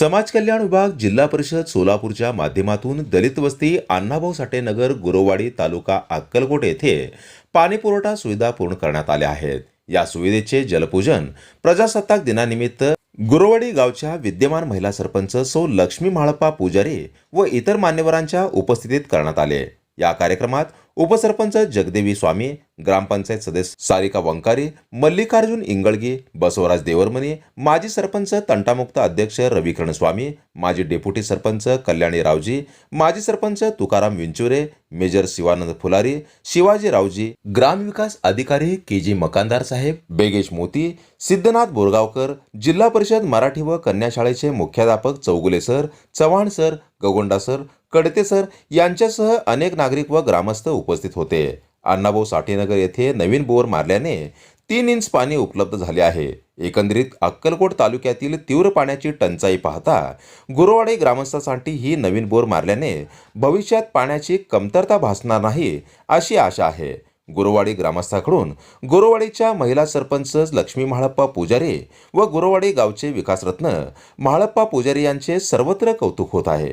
समाज कल्याण विभाग जिल्हा परिषद सोलापूरच्या माध्यमातून दलित वस्ती अण्णाभाऊ साठे नगर गुरववाडी तालुका अक्कलकोट येथे पाणीपुरवठा सुविधा पूर्ण करण्यात आल्या आहेत. या सुविधेचे जलपूजन प्रजासत्ताक दिनानिमित्त गुरववाडी गावच्या विद्यमान महिला सरपंच सौ लक्ष्मी म्हाळप्पा पुजारी व इतर मान्यवरांच्या उपस्थितीत करण्यात आले. या कार्यक्रमात उपसरपंच जगदेवी स्वामी ग्रामपंचायत सदस्य सारिका वंकारी मल्लिकार्जुन इंगळगी बसवराज देवरमणी माजी सरपंच तंटामुक्त अध्यक्ष रविकरण स्वामी माजी डेप्युटी सरपंच कल्याणी रावजी माजी सरपंच तुकाराम विंचुरे मेजर शिवानंद फुलारी शिवाजी रावजी ग्रामविकास अधिकारी के जी मकानदार साहेब बेगेश मोती सिद्धनाथ बोरगावकर जिल्हा परिषद मराठी व कन्या शाळेचे मुख्याध्यापक Chougule sir Chavan sir Gagonda sir Kadte sir यांच्यासह अनेक नागरिक व ग्रामस्थ उपस्थित होते. अण्णाभाऊ साठेनगर येथे नवीन बोर मारल्याने तीन इंच पाणी उपलब्ध झाले आहे. एकंदरीत अक्कलकोट तालुक्यातील तीव्र पाण्याची टंचाई पाहता गुरुवाडे ग्रामस्थांसाठी ही नवीन बोर मारल्याने भविष्यात पाण्याची कमतरता भासणार नाही अशी आशा आहे. गुरुवाडी ग्रामस्थाकडून गुरुवाडीच्या महिला सरपंच लक्ष्मी म्हाळप्पा पुजारी व गुरुवाडी गावचे विकासरत्न म्हाळप्पा पुजारी यांचे सर्वत्र कौतुक होत आहे.